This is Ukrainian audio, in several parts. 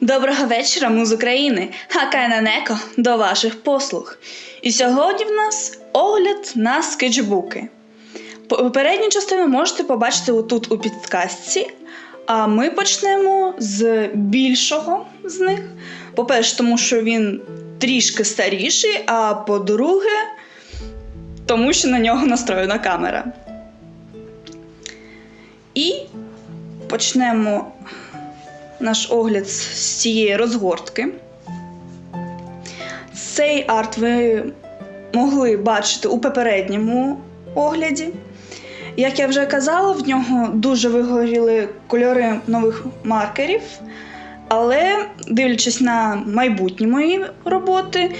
Доброго вечора, ми з України. Хакайна Неко до ваших послуг. І сьогодні в нас огляд на скетчбуки. Попередню частину можете побачити отут у підказці. А ми почнемо з більшого з них. По-перше, тому що він трішки старіший, а по-друге, тому що на нього настроєна камера. І почнемо наш огляд з цієї розгортки. Цей арт ви могли бачити у попередньому огляді. Як я вже казала, в нього дуже вигоріли кольори нових маркерів. Але, дивлячись на майбутні мої роботи,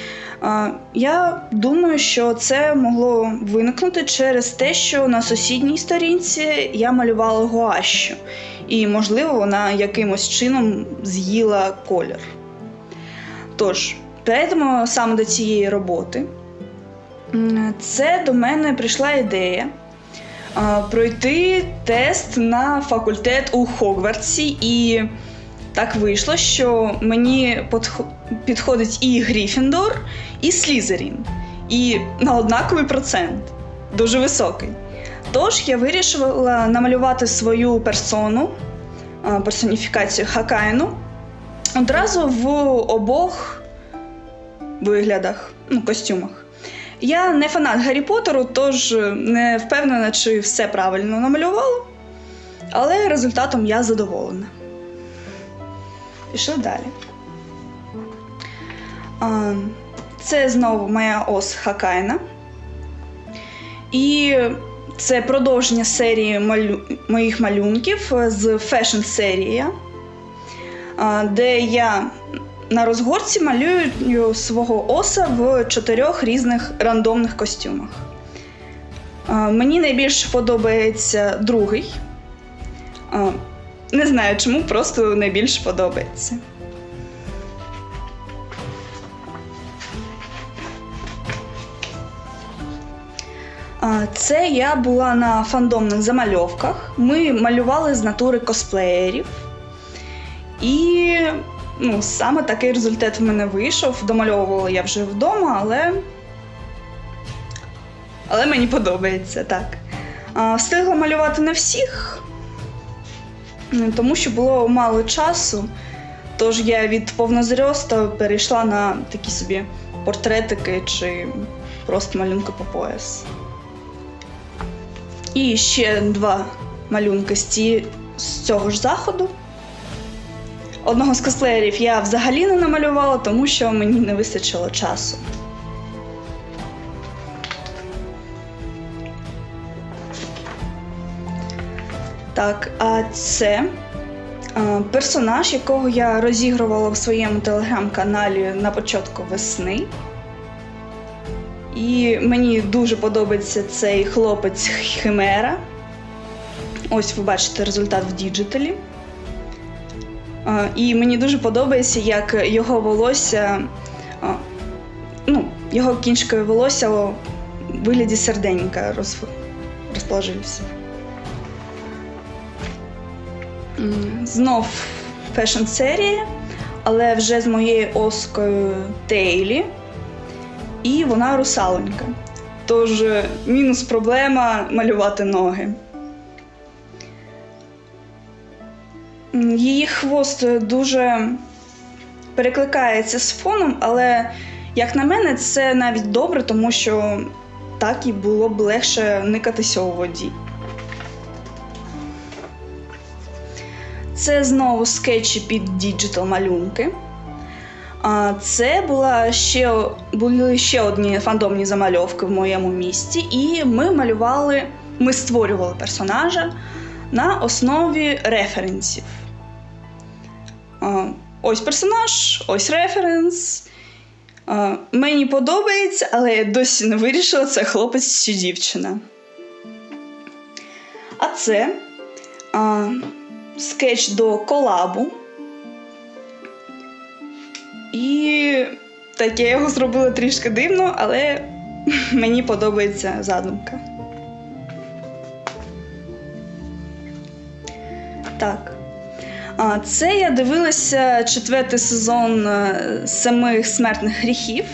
я думаю, що це могло виникнути через те, що на сусідній сторінці я малювала гуащу, і, можливо, вона якимось чином з'їла колір. Тож, перейдемо саме до цієї роботи. Це до мене прийшла ідея пройти тест на факультет у Хогвартсі, і так вийшло, що мені підходить і Гріфіндор, і Слізерін. І на однаковий процент. Дуже високий. Тож я вирішила намалювати свою персону, персоніфікацію Хакайну одразу в обох виглядах, ну, костюмах. Я не фанат Гаррі Поттеру, тож не впевнена, чи все правильно намалювала, але результатом я задоволена. Пішли далі. Це знову моя ос Хакайна. І це продовження серії малю... моїх малюнків з фешн серія, де я на розгорці малюю свого оса в чотирьох різних рандомних костюмах. Мені найбільше подобається другий. Не знаю чому, просто найбільше подобається. Це я була на фандомних замальовках. Ми малювали з натури косплеєрів. І ну, саме такий результат в мене вийшов. Домальовувала я вже вдома, але. Але мені подобається так. Встигла малювати на всіх, тому що було мало часу. Тож я від повнозрьоста перейшла на такі собі портретики чи просто малюнки по пояс. І ще два малюнки з, цього ж заходу. Одного з косплеєрів я взагалі не намалювала, тому що мені не вистачило часу. Так, а це персонаж, якого я розігрувала в своєму телеграм-каналі на початку весни. І мені дуже подобається цей хлопець Химера. Ось ви бачите результат в діджиталі. І мені дуже подобається, як його волосся, ну, його кінчикове волосся у вигляді серденька роз, розположився. Знов фешн серія, але вже з моєю оскою Тейлі. І вона русаленька. Тож е, мінус проблема малювати ноги. Її хвост дуже перекликається з фоном, але, як на мене, це навіть добре, тому що так і було б легше никатися у воді. Це знову скетчі під діджитал малюнки. Це була ще, були ще одні фандомні замальовки в моєму місті, і ми малювали, ми створювали персонажа на основі референсів. Ось персонаж, ось референс. Мені подобається, але я досі не вирішила, це хлопець чи дівчина. А це а, скетч до колабу. І так, я його зробила трішки дивно, але мені подобається задумка. Так. Це я дивилася четвертий сезон е, Семи смертних гріхів.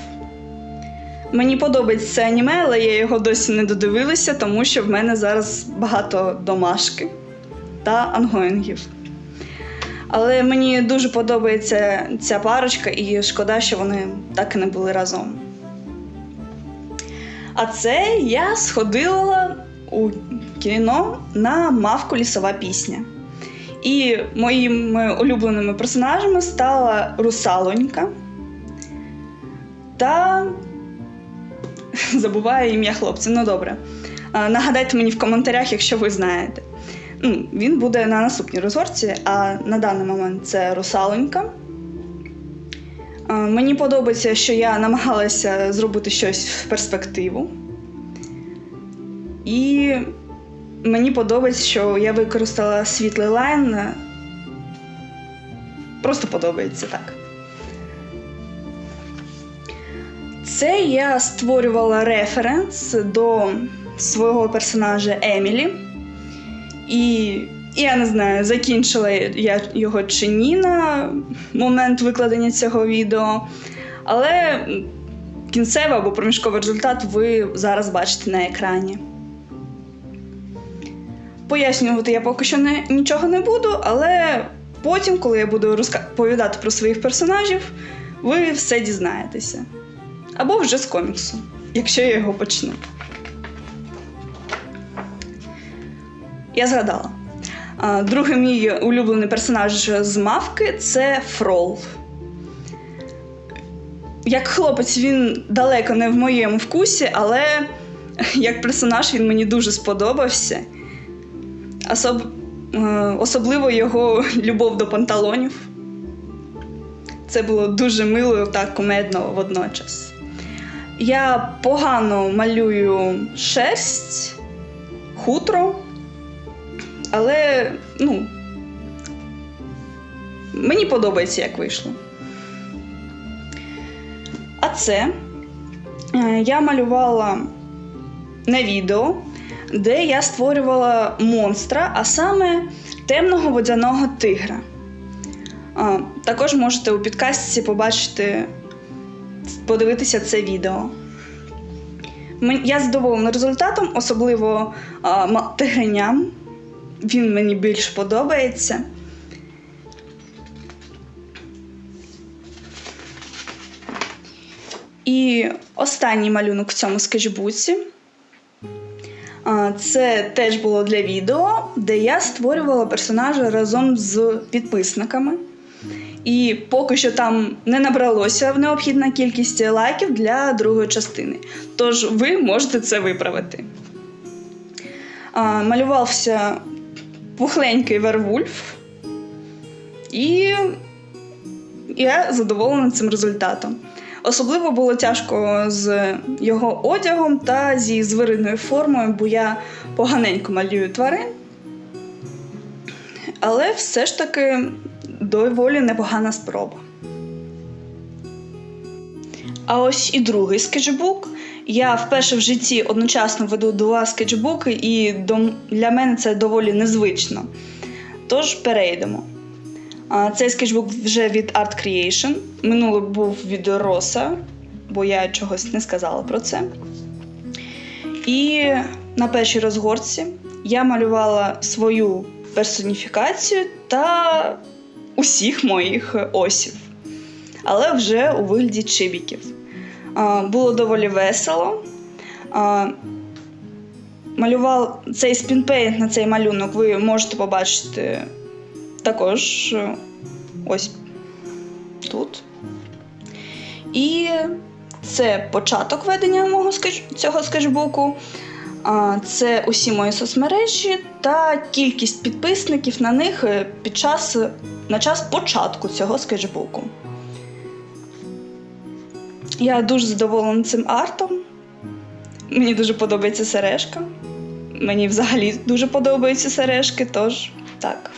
Мені подобається це аніме, але я його досі не додивилася, тому що в мене зараз багато домашки та ангоїнгів. Але мені дуже подобається ця парочка, і шкода, що вони так і не були разом. А це я сходила у кіно на мавку лісова пісня. І моїми улюбленими персонажами стала русалонька та забуваю ім'я хлопця. Ну добре. Нагадайте мені в коментарях, якщо ви знаєте. Ну, Він буде на наступній розгорці, а на даний момент це русалонька. Мені подобається, що я намагалася зробити щось в перспективу. І мені подобається, що я використала світлий лайн. Просто подобається так. Це я створювала референс до свого персонажа Емілі. І я не знаю, закінчила я його чи ні на момент викладення цього відео. Але кінцевий або проміжковий результат ви зараз бачите на екрані. Пояснювати я поки що не, нічого не буду, але потім, коли я буду розповідати про своїх персонажів, ви все дізнаєтеся. Або вже з коміксу, якщо я його почну. Я згадала. Другий мій улюблений персонаж з мавки це Фрол. Як хлопець, він далеко не в моєму вкусі, але як персонаж він мені дуже сподобався. Особ... е, Особливо його любов до панталонів. Це було дуже мило та кумедно водночас. Я погано малюю шерсть, хутро, але ну, мені подобається, як вийшло. А це е, я малювала на відео, де я створювала монстра, а саме темного водяного тигра. Також можете у підкастці побачити, подивитися це відео. Я задоволена результатом, особливо тигреням. Він мені більш подобається. І останній малюнок в цьому скетчбуці. Це теж було для відео, де я створювала персонажа разом з підписниками. І поки що там не набралося в необхідна кількість лайків для другої частини. Тож ви можете це виправити. Малювався пухленький вервульф, і я задоволена цим результатом. Особливо було тяжко з його одягом та зі звериною формою, бо я поганенько малюю тварин. Але все ж таки доволі непогана спроба. А ось і другий скетчбук. Я вперше в житті одночасно веду два скетчбуки, і для мене це доволі незвично. Тож перейдемо. Цей скетчбук вже від Art Creation. Минулий був від Роса, бо я чогось не сказала про це. І на першій розгорці я малювала свою персоніфікацію та усіх моїх осів, але вже у вигляді чибіків. Було доволі весело. Малював цей спінпейнт на цей малюнок ви можете побачити також е, ось тут. І це початок ведення мого цього скетчбуку. Це усі мої соцмережі та кількість підписників на них е, під час, на час початку цього скетчбуку. Я дуже задоволена цим артом. Мені дуже подобається сережка. Мені взагалі дуже подобаються сережки, тож так.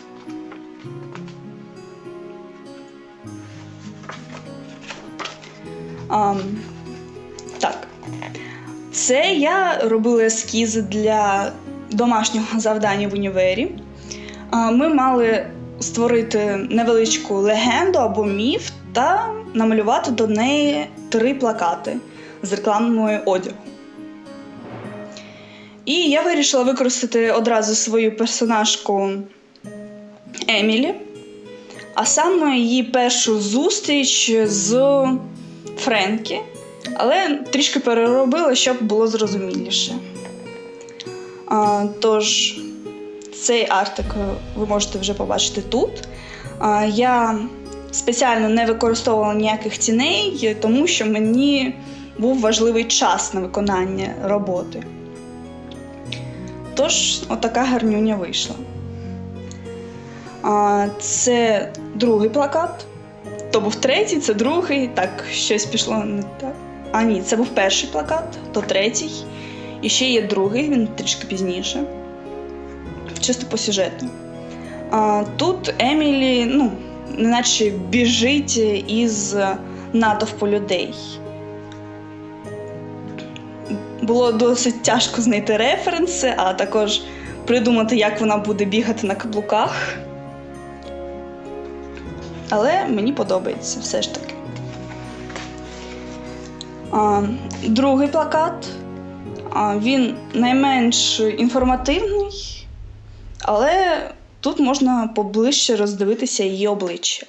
Ам, так. Це я робила ескізи для домашнього завдання в універі. А, Ми мали створити невеличку легенду або міф та намалювати до неї три плакати з рекламою одягу. І я вирішила використати одразу свою персонажку Емілі, а саме її першу зустріч з Френкі, але трішки переробила, щоб було зрозуміліше. А, тож, цей артик ви можете вже побачити тут. А, я спеціально не використовувала ніяких тіней, тому що мені був важливий час на виконання роботи. Тож, отака гарнюня вийшла. Це другий плакат. То був третій, це другий. Так, щось пішло не так. А ні, це був перший плакат, то третій. І ще є другий, він трішки пізніше. Чисто по сюжету. А, тут Емілі, ну, наче біжить із натовпу людей. Було досить тяжко знайти референси, а також придумати, як вона буде бігати на каблуках. Але мені подобається все ж таки. А, другий плакат. А, він найменш інформативний, але тут можна поближче роздивитися її обличчя.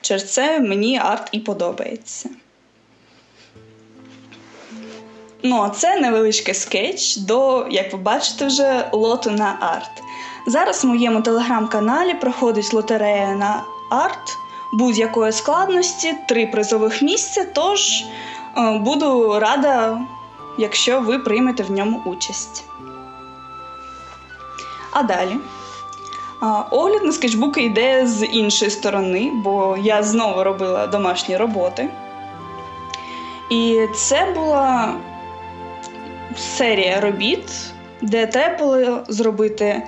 Через це мені арт і подобається. Ну, а це невеличкий скетч до, як ви бачите, вже лоту на арт. Зараз в моєму телеграм-каналі проходить лотерея на арт будь-якої складності, три призових місця. Тож е, буду рада, якщо ви приймете в ньому участь. А далі. Огляд на скетчбуки йде з іншої сторони, бо я знову робила домашні роботи. І це була серія робіт, де треба було зробити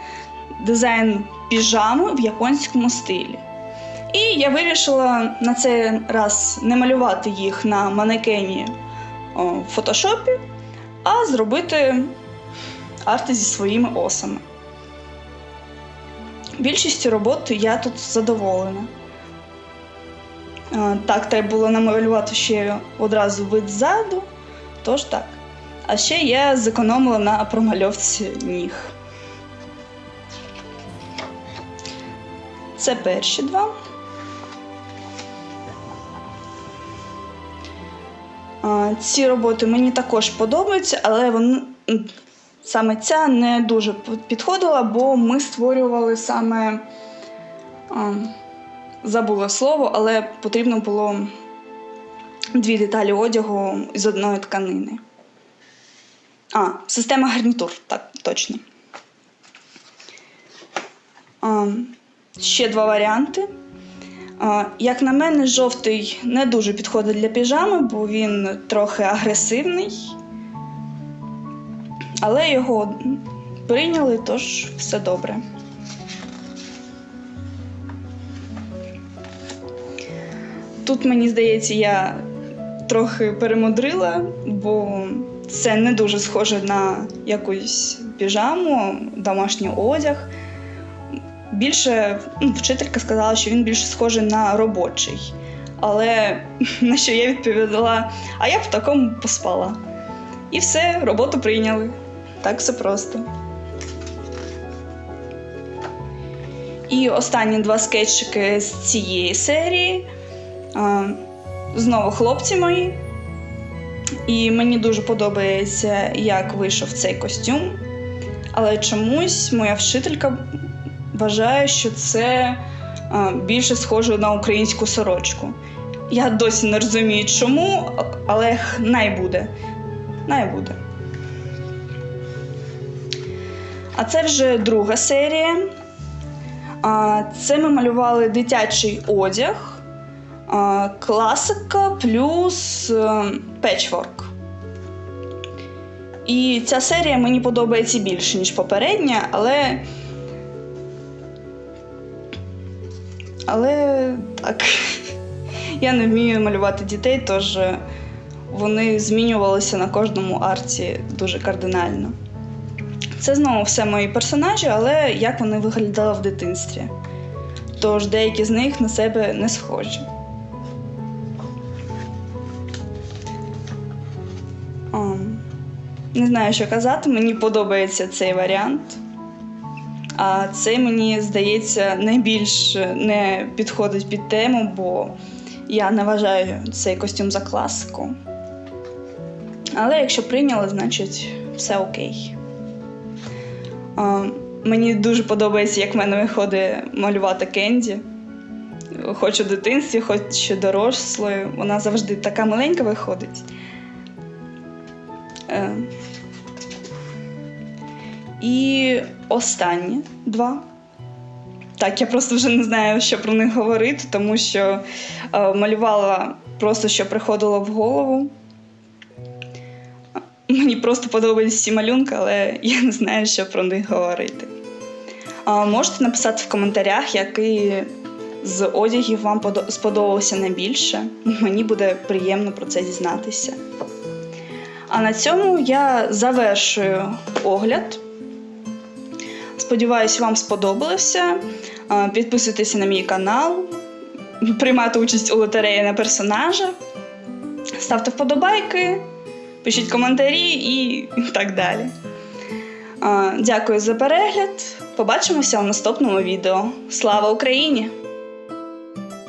дизайн піжами в японському стилі. І я вирішила на цей раз не малювати їх на манекені в фотошопі, а зробити арти зі своїми осами. Більшістю роботи я тут задоволена. Так, треба було намалювати ще одразу вид ззаду, тож так. А ще я зекономила на промальовці ніг. Це перші два. Ці роботи мені також подобаються, але вони саме ця не дуже підходила, бо ми створювали саме забула слово, але потрібно було дві деталі одягу з одної тканини. А, система гарнітур, так, точно. Ще два варіанти. Як на мене, жовтий не дуже підходить для піжами, бо він трохи агресивний. Але його прийняли, тож все добре. Тут, мені здається, я трохи перемудрила, бо це не дуже схоже на якусь піжаму, домашній одяг. Більше ну, вчителька сказала, що він більше схожий на робочий. Але на що я відповідала, а я б в такому поспала. І все, роботу прийняли. Так все просто. І останні два скетчики з цієї серії. Знову хлопці мої. І мені дуже подобається, як вийшов цей костюм. Але чомусь моя вчителька вважає, що це більше схоже на українську сорочку. Я досі не розумію, чому, але най буде. Най буде. А це вже друга серія. Це ми малювали дитячий одяг. Класика плюс е, печворк. І ця серія мені подобається більше, ніж попередня, але. Але так. Я не вмію малювати дітей, тож вони змінювалися на кожному арті дуже кардинально. Це знову все мої персонажі, але як вони виглядали в дитинстві. тож деякі з них на себе не схожі. Ам, Не знаю, що казати, мені подобається цей варіант. А цей, мені здається, найбільш не підходить під тему, бо я не вважаю цей костюм за класику. Але якщо прийняли, значить все окей. Мені дуже подобається, як в мене виходить малювати Кенді. Хоч у дитинстві, хоч дорослою. Вона завжди така маленька виходить. Е, і останні два. Так, я просто вже не знаю, що про них говорити, тому що е, малювала просто, що приходило в голову. Мені просто подобаються ці малюнки, але я не знаю, що про них говорити. А, можете написати в коментарях, який з одягів вам сподобався найбільше. Мені буде приємно про це дізнатися. А на цьому я завершую огляд. Сподіваюсь, вам сподобалося. Підписуйтеся на мій канал, приймайте участь у лотереї на персонажа, ставте вподобайки, пишіть коментарі і так далі. Дякую за перегляд. Побачимося в наступному відео. Слава Україні!